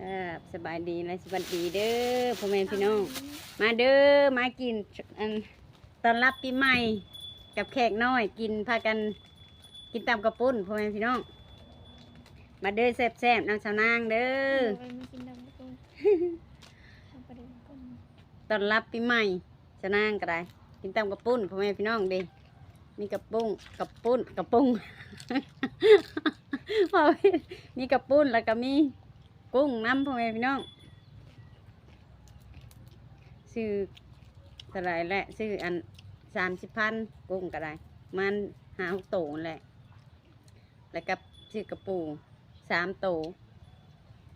ครับสบายดีและสวัสดีเด้อพ่อแม่พี่น้อง มาเด้อมากินอันตอนรับปีใหม่กับแขกน้อย กินพากันกินตามกระปุ้นพ่อแม่พี่น้อง มาเด้อแซ่บๆน้ำสาวนางเด้อไปมากินดำกุ้งทำประเด็นกุ้งตอนรับปีใหม่สาวนางก็ได้ กินตามกระปุ้นพ่อแม่พี่น้องเด้มีกระปุ้งกระปุ้นกระปุ้งพ่อแม่มีกระปุ้นแล้วก็มี กุ้งน้ำพ่อแม่พี่น้องซื้อเท่าไรแหละซื้ออันสามสิบพันกุ้งก็ได้มันหาหกโตนั่นแหละ แล้วก็ซื้อกระปูสามโต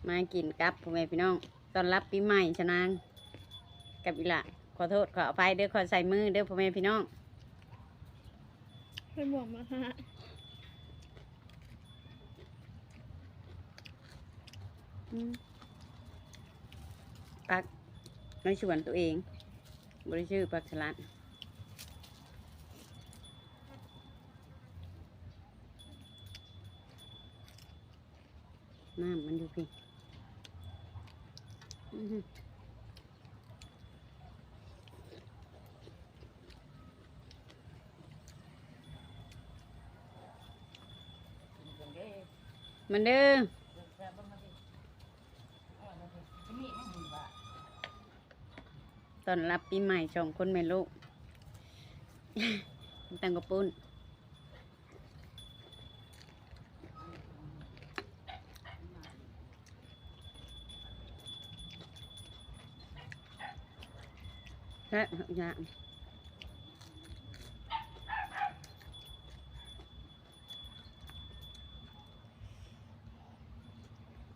มากินกับพ่อแม่พี่น้องตอนรับปีใหม่ชนางกับอีหละขอโทษขออภัยเด้อขอใส่มือเด้อพ่อแม่พี่น้องไปบวกมาฮะ อืม ปักในสวนตัวเอง บริชื่อปักสลัดน้ำมันอยู่พี่มันเด้อ ตอนรับปีใหม่สองคนแม่ลูกตังกระปุ้นแค่ยา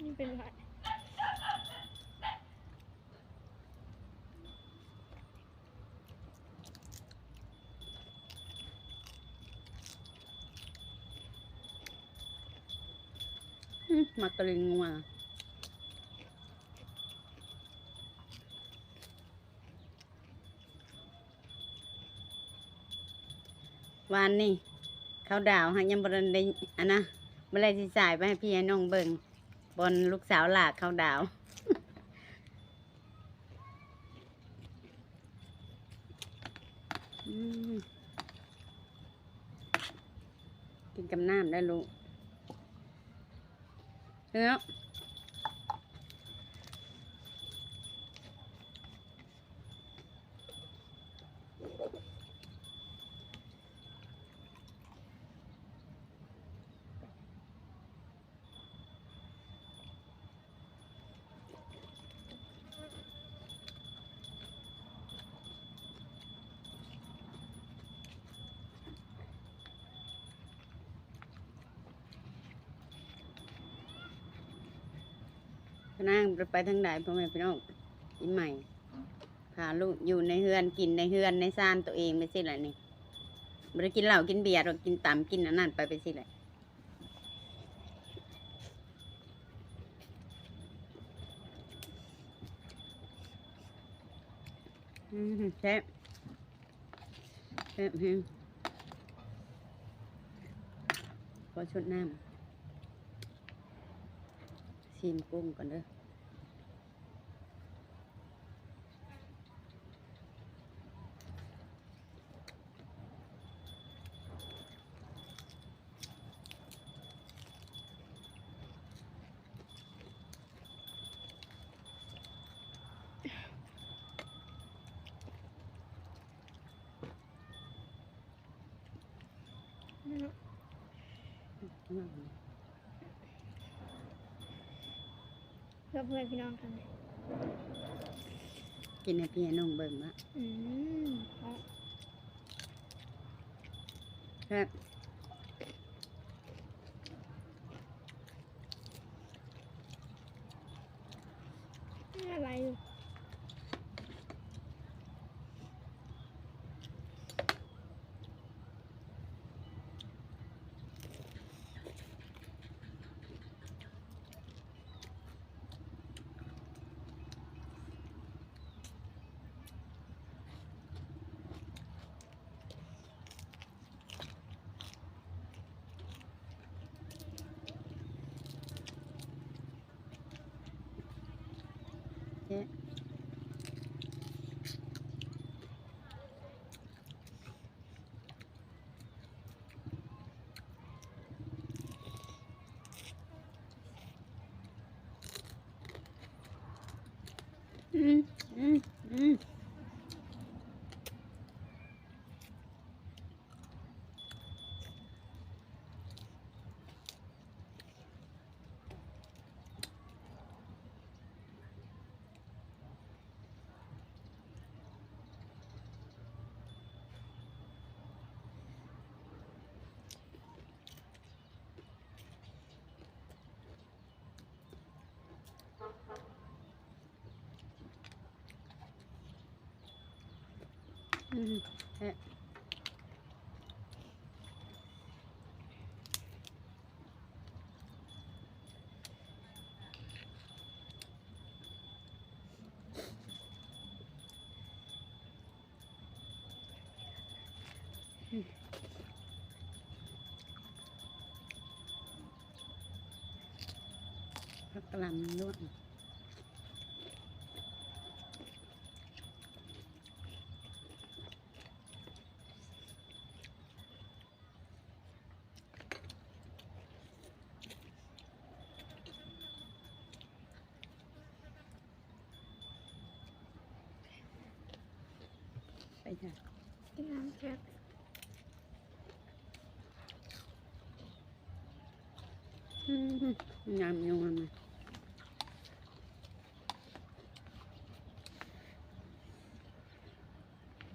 นี่เป็นไร มักกะลิงงัววานนี่เขาดาวหักยังบรันได้อันนะเมื่อไรสิจ่ายไปให้พี่ให้น้องเบิงบนลูกสาวหลากเขาดาวกินกับน้ำได้ลูก เนื้อพนังไปทางไหนพ่อแม่พี่น้องอีใหม่พาลูกอยู่ในเฮือนกินในเฮือนในซ่านตัวเองไปสิแหละนี่ไม่ได้กินเหล้ากินเบียร์หรอกินต่ำกินอันนั้นไปไปสิแหละอืมแซ่บแซ่บแฮงขอชดน้ำ ชิมกุ้งก่อนเด้อนี่ เนาะเพื่อเพื่อนพี่น้องกันเลยกินให้พี่ให้น้องเบิ่งละอืมเอาครับนี่อะไรอยู่ พักกลำนวด จ้ะกินน้ำแซ่บอืมงามยงามเลย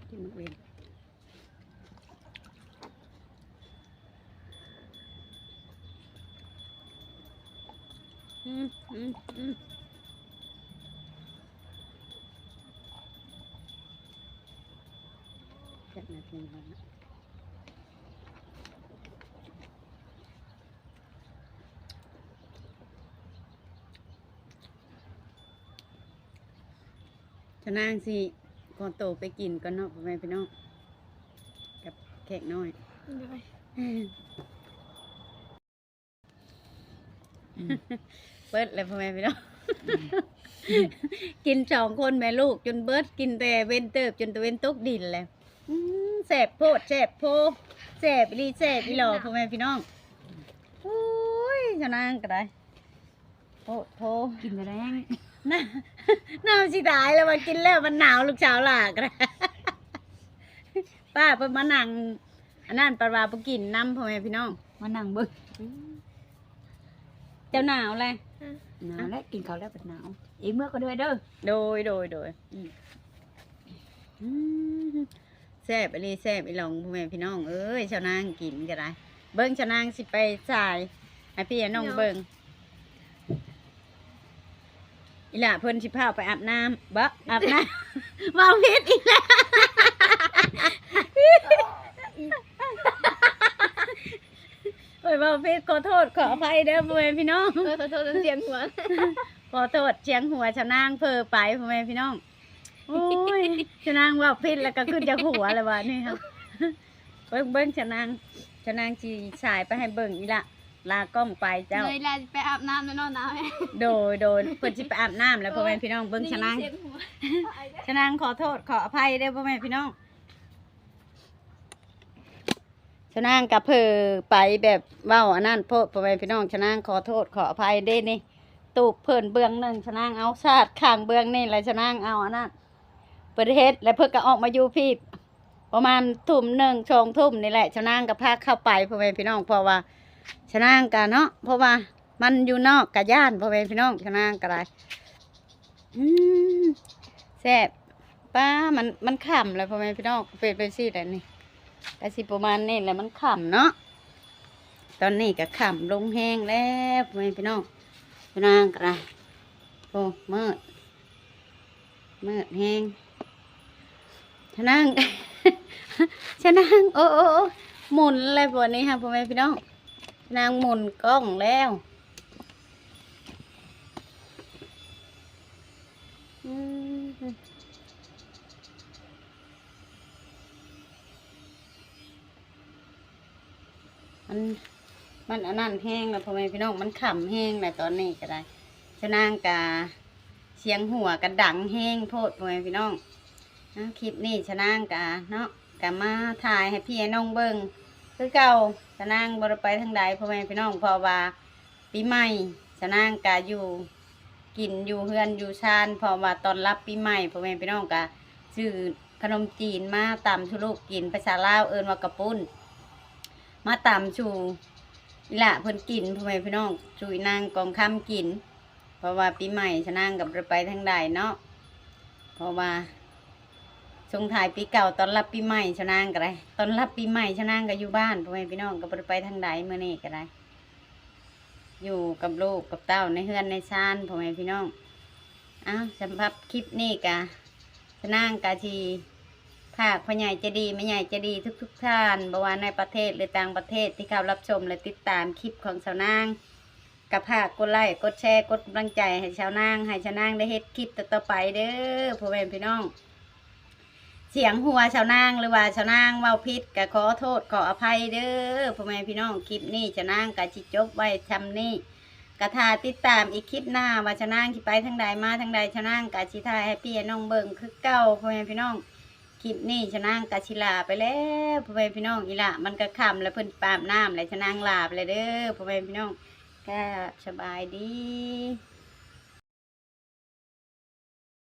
กินมะเวนอืมอืมอืม แค่นาทีแล้วนะจะนางสิก่อนโตไปกินก่อนเนาะพ่อแม่พี่น้องกับแขกน้อยเลยเบิดเลยพ่อแม่พี่น้องกินสองคนแม่ลูกจนเบิดกินแต่เว้นเติบจนตะเว้นตกดินเลยอืม แสบโพดแสบโพแสบอีหลีแสบอีหลอพ่อแม่พี่น้องโอ้ยจะนางก็ได้โพดโพกินแรงน่าน่าสิตายแล้วมากินแล้วมันหนาวลูกสาวหลากนะป้าเพิ่นมานั่งอันนั้นปลาว่าไปกินน้ำพ่อแม่พี่น้องมานั่งเบิ่งเจ้าหนาวเลยหนาวแล้วกินข้าวแล้วเป็นหนาวอีกเมื่อก็ด้วยเด้อโดยโดยโดยอืมอืม แซ่บอีหลีแซ่บอีหลองพ่อแม่พี่น้องเอ้ยชาวนางกินก็ได้เบิ้งชาวนางสิไปจ่ายให้พี่น้องเบิ้งอีหล่ะเพิ่นสิพาไปอาบน้ำบ่อาบน้ำเมาพิษอีกแล้วโอ้ยเมาพิษขอโทษขออภัยเด้อพ่อแม่พี่น้องเออขอโทษเสียงหัวขอโทษเชียงหัวชะนางเพอไปพ่อแม่พี่น้อง โอ้ยชะนางว่าพิษแล้วก็ขึ้นจากหัวเลยวะนี่ครับเบิ้งเบิ้งชะนางชะนางจีสายไปให้เบิ้งอีละลากล้องไปเจ้าเลยลาไปอาบน้ำแล้วนอนน้ำแม่โดยโดยเพิ่นสิไปอาบน้ำแล้วพ่อแม่พี่น้องเบิ้งชะนางได้ยิเสียงหัวชะนางขอโทษขออภัยเด้อพ่อแม่พี่น้องชะนางกับเพอไปแบบเว้าอันนั้นโพดพ่อแม่พี่น้องชะนางขอโทษขออภัยเด้นี่ตูบเพิ่นเบื้องหนึ่งชะนางเอาชาดข้างเบื้องนี่แล้วชะนางเอาอันนั้น ปิดเฮ็ดแล้วเพิ่นก็ออกมาอยู่พี่ ประมาณทุ่มหนึ่งชงทุ่มนี่แหละชนางก็พาเข้าไปพ่อแม่พี่น้องเพราะว่าชนางกะเนาะเพราะว่ามันอยู่นอกกะย่านพ่อแม่พี่น้องชนางก็ได้อืมแซ่บป้ามันมันขำเลยพ่อแม่พี่น้องเป็นไปสิแต่นี่ก็สิประมาณนี้แหละมันขำเนาะตอนนี้ก็ขำลงแห้งแล้วพ่อแม่พี่น้องพี่นางกระโอ้เมืดมืดแห้ง ชะนางชะนางโอ้โอ้โอหมุนอะไรพวกนี้ค่ะพ่อแม่พี่น้องชะนางหมุนกล้องแล้วอืมมันมันอันนั้นแห้งแล้วพ่อแม่พี่น้องมันขำแห้งแล้วตอนนี้ก็ได้ชะนางกาเสียงหัวกันดังแห้งโพดพ่อแม่พี่น้อง นะคลิปนี้ชะนางกะเนาะกะมาถ่ายให้พี่ให้น้องเบิ่งคือเก่าชะนางบ่ได้ไปทางใดพ่อแม่พี่น้องพราะว่าปีใหม่ชะนางกะอยู่กินอยู่เฮือนอยู่ชานพราะว่าตอนรับปีใหม่พ่อแม่พี่น้องกะซื้อขนมจีนมาตำชุลูกกินภาษาลาวเอิ้นว่ากระปุ้น มาตำชูนี่ละเพิ่นกินพ่อแม่พี่น้องชูอีนางกองคำกิน เพราะว่าปีใหม่ชะนางกับไปทางใดเนาะเพราะว่า ส่งถ่ายปีเก่าตอนรับปีใหม่ชนางก็ได้ตอนรับปีใหม่ชนางก็อยู่บ้านพ่อแม่พี่น้องก็บ่ได้ไปทางใดเมื่อนี้ก็ได้ อยู่กับลูกกับเต้าในเฮือนในชานพ่อแม่พี่น้องอ้าวสำหรับคลิปนี้กะชนางกะทีภาคพ่อใหญ่จะดีไม่ใหญ่จะดีทุกทุกท่านบว่าในประเทศหรือต่างประเทศที่เข้ารับชมและติดตามคลิปของสาวนางกับภาคกดไลค์กดแชร์กดกำลังใจให้ชาวนางให้ชาวนางได้เฮ็ดคลิปต่อไปเด้อพ่อแม่พี่น้อง เสียงหัวชาวนางหรือว่าชาวนางเว้าพิษก็ขอโทษขออภัยเด้อพ่อแม่พี่น้องคลิปนี้ชาวนางก็จิจบไว้ทำนี่กระทาติดตามอีกคลิปหน้าว่าชาวนางที่ไปทางใดมาทางใดชาวนางกะชิทายให้พี่น้องเบิ่งคือเก่าพ่อแม่พี่น้องคลิปนี้ชะนางกะชิลาไปแล้วพ่อแม่พี่น้องอีละมันก็คำแล้วเพิ่นปามน้ำแล้วชะนางลาไปเลยเด้อพ่อแม่พี่น้องก็สบายดี